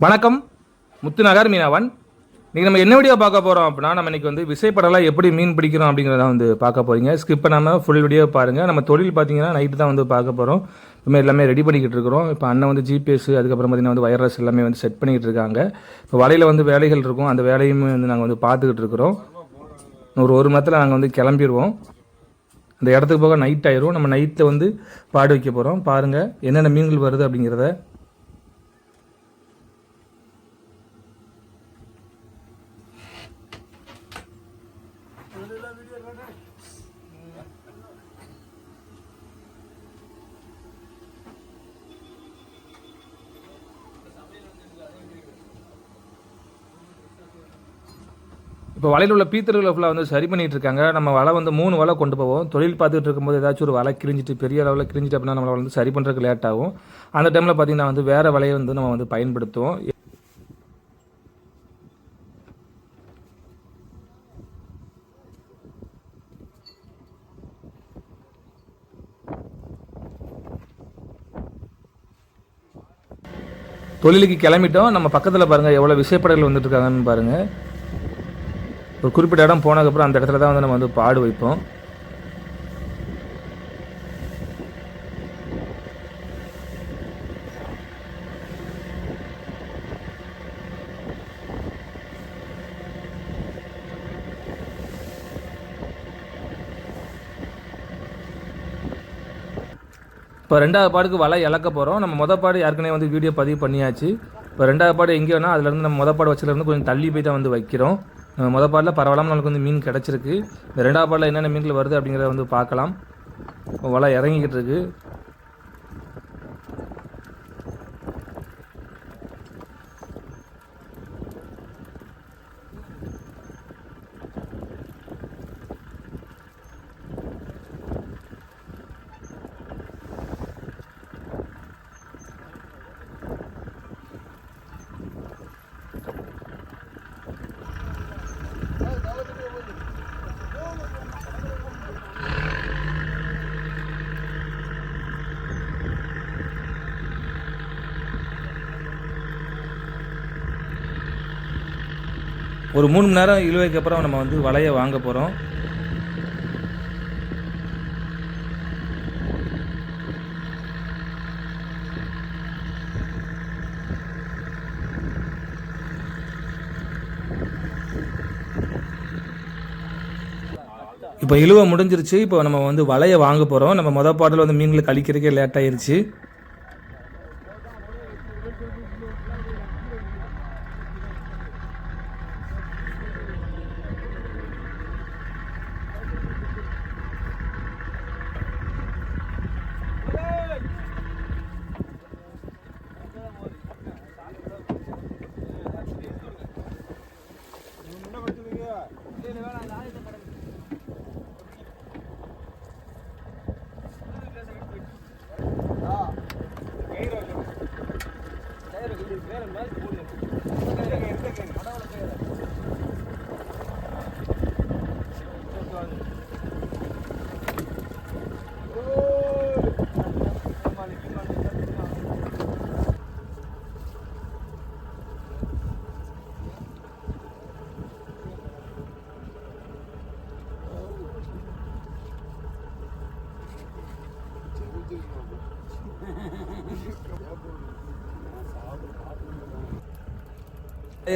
வணக்கம். முத்துநகர் மீனவன். இன்றைக்கி நம்ம என்ன வீடியோ பார்க்க போகிறோம் அப்படின்னா நம்ம இன்றைக்கி வந்து விசைப்படலாம் எப்படி மீன் பிடிக்கிறோம் அப்படிங்கிறத வந்து பார்க்க போகிறீங்க ஸ்கிப் பண்ணாமல் ஃபுல் வீடியோ பாருங்கள் நம்ம தொழில் பார்த்தீங்கன்னா நைட்டு தான் வந்து பார்க்க போகிறோம் இப்போ எல்லாமே ரெடி பண்ணிக்கிட்டு இருக்கிறோம். இப்போ அண்ணன் வந்து ஜிபிஎஸ் அதுக்கப்புறம் பார்த்தீங்கன்னா வந்து வயர்லெஸ் எல்லாமே வந்து செட் பண்ணிக்கிட்டு இருக்காங்க. இப்போ வலையில் வந்து வேலைகள் இருக்கும். அந்த வேலையும் வந்து நாங்கள் வந்து பார்த்துக்கிட்டு இருக்கிறோம். ஒரு ஒரு மணி நேரத்தில் நாங்கள் வந்து கிளம்பிடுவோம். அந்த இடத்துக்கு போக நைட் ஆயிரும். நம்ம நைட்டில் வந்து பாடு வைக்க போகிறோம் பாருங்கள் என்னென்ன மீன்கள் வருது அப்படிங்கிறத இப்போ வலையில் உள்ள பீத்தர்களை ஃபுல்லாக வந்து சரி பண்ணிட்டு இருக்காங்க. நம்ம வலை வந்து மூணு வலை கொண்டு போவோம். தொழில் பார்த்துட்டு இருக்கும்போது ஏதாச்சும் ஒரு வலை கிழிஞ்சிட்டு பெரிய அளவில் கிழிஞ்சிட்டு அப்படின்னா நம்மளை வந்து சரி பண்ணுறதுக்கு லேட் ஆகும். அந்த டைமில் பார்த்தீங்கன்னா வந்து வேறு வலையை வந்து நம்ம வந்து பயன்படுத்துவோம். தொழிலுக்கு கிளம்பிட்டோம். நம்ம பக்கத்தில் பாருங்கள் எவ்வளோ விசைப்படைகள் வந்துட்டு இருக்காங்கன்னு பாருங்கள் ஒரு குறிப்பிட்ட இடம் போனதுக்கப்புறம் அந்த இடத்துல தான் வந்து நம்ம வந்து பாடு வைப்போம். இப்போ ரெண்டாவது பாடுக்கு வலை இழக்க போகிறோம் நம்ம மொதல் பாடு ஏற்கனவே வந்து வீடியோ பதிவு பண்ணியாச்சு. இப்போ ரெண்டாவது பாடு எங்கே அதுலேருந்து நம்ம மொதல் பாடு வச்சதுலேருந்து கொஞ்சம் தள்ளி போய் தான் வந்து வைக்கிறோம். மொதல் பாட்டில் பரவாயில்லாமல் நமக்கு வந்து மீன் கிடச்சிருக்கு. இந்த ரெண்டாவது பாட்டில் என்னென்ன மீன்கள் வருது அப்படிங்கிறத வந்து பார்க்கலாம். வலை இறங்கிக்கிட்டு இருக்கு. ஒரு மூணு மணி நேரம் இழுவைக்கு அப்புறம் நம்ம வந்து வலையை வாங்க போகிறோம் இப்போ இழுவை முடிஞ்சிருச்சு. இப்போ நம்ம வந்து வலையை வாங்க போகிறோம் நம்ம மொதல் பாட்டில் வந்து மீன்களை கழிக்கிறதுக்கே லேட் ஆயிருச்சு.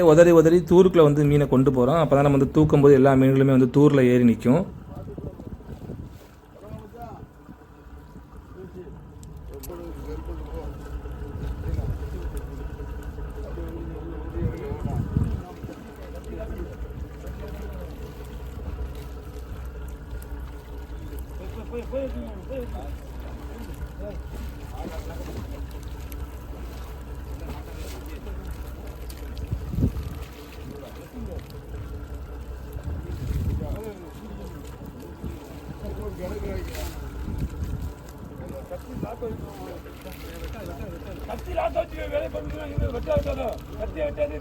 உதறி உதறி தூருக்குள்ள வந்து மீனை கொண்டு போகிறோம் அப்போ தான் நம்ம வந்து தூக்கும் போது எல்லா மீன்களுமே வந்து தூரில் ஏறி நிற்கும் கத்தி லாட்ட வச்சு வேலை பண்ணுங்க வெட்ட வெட்டாத கத்தி வெட்டாது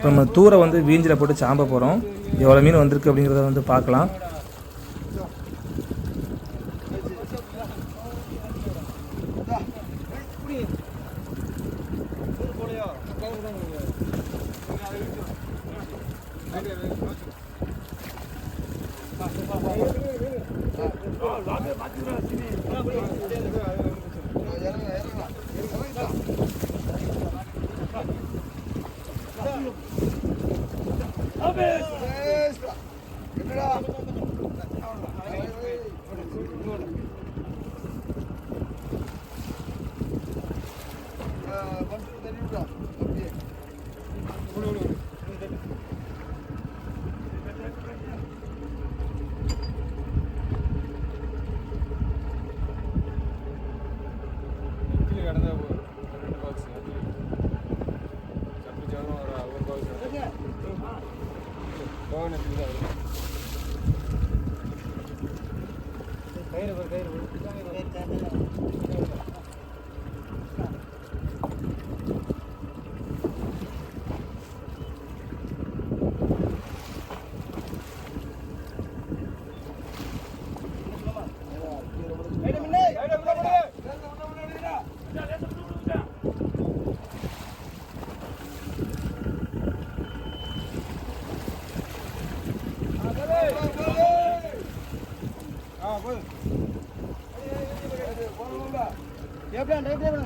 இப்போ நம்ம தூரை வந்து வீஞ்சில் போட்டு சாம்ப போகிறோம் எவ்வளோ மீன் வந்திருக்கு அப்படிங்கிறத வந்து பார்க்கலாம். எப்படியா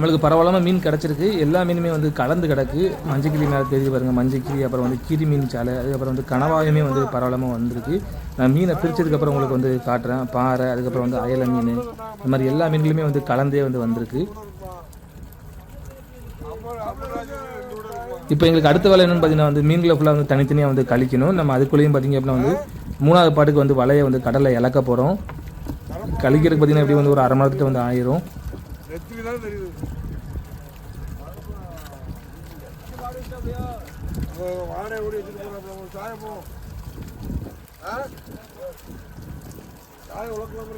நம்மளுக்கு பரவாயில்லாமல் மீன் கிடச்சிருக்கு. எல்லா மீனுமே வந்து கலந்து கிடக்கு. மஞ்சக்கிளி மேலே தெரிஞ்சு பாருங்கள் மஞ்சக்கிளி அப்புறம் வந்து கிரி மீன் சாலை அதுக்கப்புறம் வந்து கனவாயுமே வந்து பரவாயில்லாமல் வந்திருக்கு. நான் மீனை பிரிச்சதுக்கப்புறம் உங்களுக்கு வந்து காட்டுறேன். பாறை அதுக்கப்புறம் வந்து அயல மீன். இந்த மாதிரி எல்லா மீன்களுமே வந்து கலந்தே வந்து வந்திருக்கு. இப்போ எங்களுக்கு அடுத்த வேலை என்னென்னு பார்த்தீங்கன்னா வந்து மீன்களை ஃபுல்லாக வந்து தனித்தனியாக வந்து கழிக்கணும். நம்ம அதுக்குள்ளேயும் பார்த்தீங்க அப்படின்னா வந்து மூணாவது பாட்டுக்கு வந்து வலையை வந்து கடலில் இழக்க போகிறோம் கழிக்கிறதுக்கு பார்த்தீங்கன்னா எப்படி வந்து ஒரு அரை மணி நேரத்துக்கு வந்து ஆயிரும். எத்தனை தான் தெரியுது வாடகை ஓடி வச்சுட்டு போகிறோம் சாய போவோம் சாய உழக்கலாம்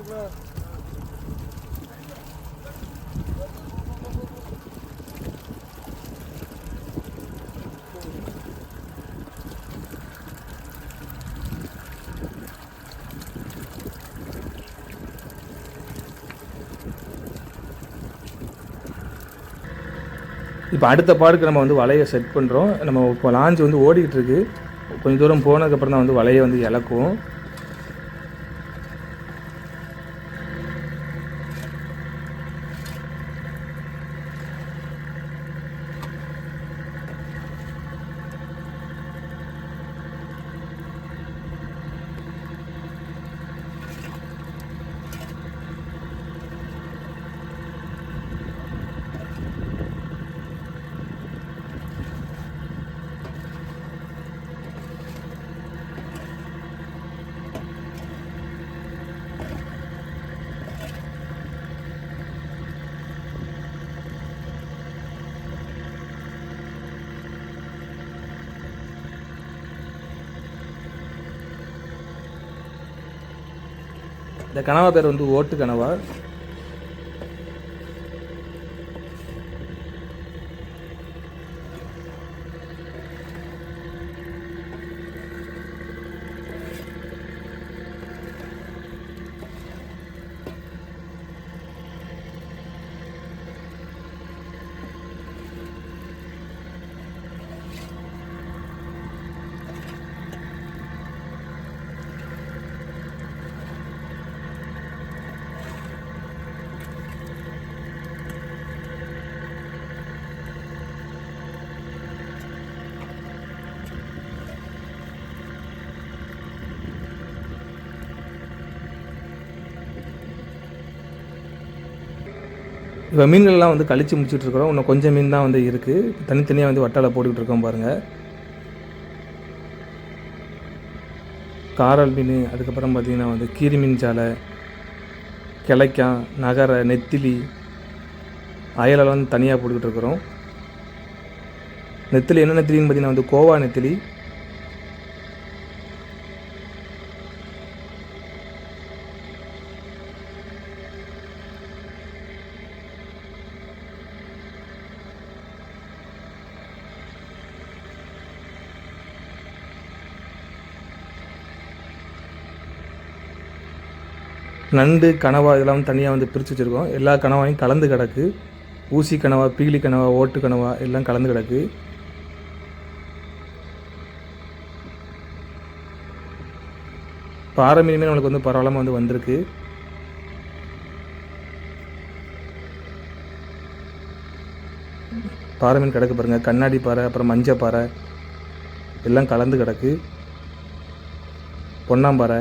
இப்போ அடுத்த பாடுக்கு நம்ம வந்து வலையை செட் பண்ணுறோம் நம்ம இப்போ லாஞ்ச் வந்து ஓடிக்கிட்டு இருக்கு. கொஞ்சம் தூரம் போனதுக்கப்புறம் தான் வந்து வலையை வந்து இழக்கும் இந்த கனவா பேர் வந்து ஓட்டு கனவா. இப்போ மீன்கள்லாம் வந்து கழிச்சு முடிச்சுட்டு இருக்கிறோம் இன்னும் கொஞ்சம் மீன் தான் வந்து இருக்குது தனித்தனியாக வந்து வட்டால போட்டுக்கிட்டு இருக்கோம் பாருங்கள் காரல் மீன் அதுக்கப்புறம் பார்த்திங்கன்னா வந்து கீரி மீன் சாலை கிளைக்கான் நகர நெத்திலி அயலெல்லாம் வந்து தனியாக போட்டுக்கிட்டு இருக்கிறோம். நெத்திலி என்ன நெத்திலின்னு பார்த்தீங்கன்னா வந்து கோவா நெத்திலி. நண்டு கனவா இதெல்லாம் தனியாக வந்து பிரித்து வச்சுருக்கோம். எல்லா கனவாயும் கலந்து கிடக்கு. ஊசி கனவா பீலி கனவா ஓட்டு கனவா எல்லாம் கலந்து கிடக்கு. பாறை மீனுமே நம்மளுக்கு வந்து பரவாயில்லாமல் வந்து வந்திருக்கு. பாறை மீன் கிடக்கு பாருங்க. கண்ணாடி பாறை அப்புறம் மஞ்சள் பாறை எல்லாம் கலந்து கிடக்கு. பொன்னாம்பாறை